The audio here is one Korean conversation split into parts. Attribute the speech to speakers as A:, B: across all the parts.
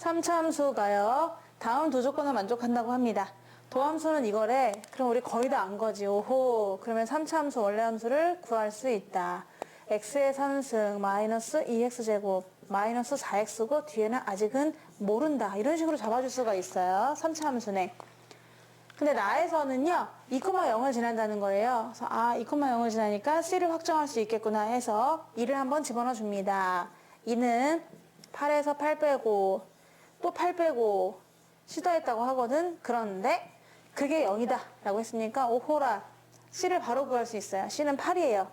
A: 3차함수가요. 다음 두 조건을 만족한다고 합니다. 도함수는 이거래. 그럼 우리 거의 다 안 거지. 오호. 그러면 3차함수 원래 함수를 구할 수 있다. x의 3승 마이너스 2x제곱 마이너스 4x고 뒤에는 아직은 모른다. 이런 식으로 잡아줄 수가 있어요. 3차 함수네. 근데 나에서는요, 2,0을 지난다는 거예요. 그래서 아, 2,0을 지나니까 C를 확정할 수 있겠구나 해서 2를 한번 집어넣어 줍니다. 2는 8에서 8 빼고 또 8 빼고 시도했다고 하거든. 그런데 그게 0이다 라고 했으니까 오호라 C를 바로 구할 수 있어요. C는 8이에요.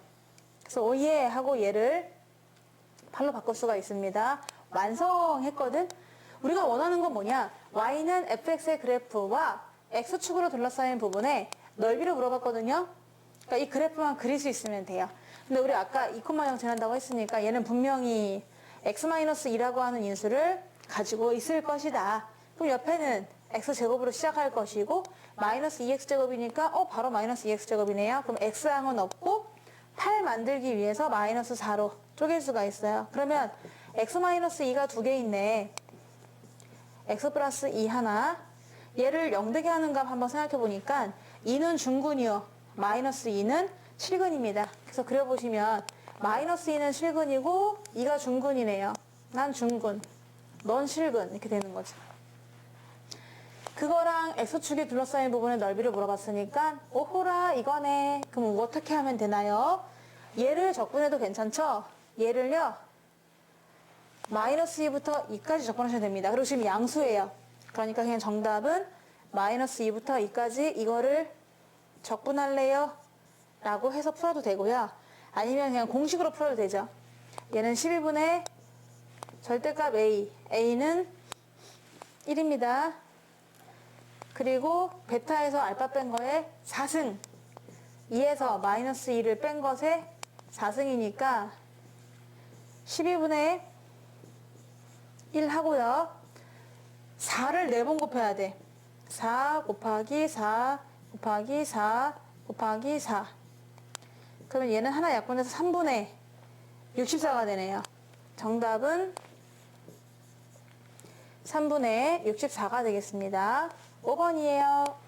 A: 그래서 오예 하고 얘를 8로 바꿀 수가 있습니다. 완성했거든? 우리가 원하는 건 뭐냐? y는 fx의 그래프와 x축으로 둘러싸인 부분에 넓이를 물어봤거든요. 그러니까 이 그래프만 그릴 수 있으면 돼요. 근데 우리 아까 2,0 지난다고 했으니까 얘는 분명히 x-2라고 하는 인수를 가지고 있을 것이다. 그럼 옆에는 x제곱으로 시작할 것이고 마이너스 2x제곱이니까 어 바로 마이너스 2x제곱이네요. 그럼 x항은 없고 8 만들기 위해서 마이너스 4로 쪼갤 수가 있어요. 그러면 x-2가 두 개 있네. x 플러스 2 하나. 얘를 0되게 하는 값 한번 생각해 보니까 2는 중근이요. 마이너스 2는 실근입니다. 그래서 그려보시면 마이너스 2는 실근이고 2가 중근이네요. 난 중근. 넌 실근. 이렇게 되는 거죠. 그거랑 x축이 둘러싸인 부분의 넓이를 물어봤으니까 오호라 이거네. 그럼 어떻게 하면 되나요? 얘를 적분해도 괜찮죠? 얘를요. 마이너스 2부터 2까지 적분하셔도 됩니다. 그리고 지금 양수예요. 그러니까 그냥 정답은 마이너스 2부터 2까지 이거를 적분할래요? 라고 해서 풀어도 되고요. 아니면 그냥 공식으로 풀어도 되죠. 얘는 12분의 절대값 a. a는 1입니다. 그리고 베타에서 알파 뺀 거에 4승 2에서 마이너스 2를 뺀 것에 4승이니까 12분의 1 하고요 4를 4번 곱해야 돼 4 곱하기 4 곱하기 4 곱하기 4 그러면 얘는 하나 약분해서 3분의 64가 되네요 정답은 3분의 64가 되겠습니다. 5번이에요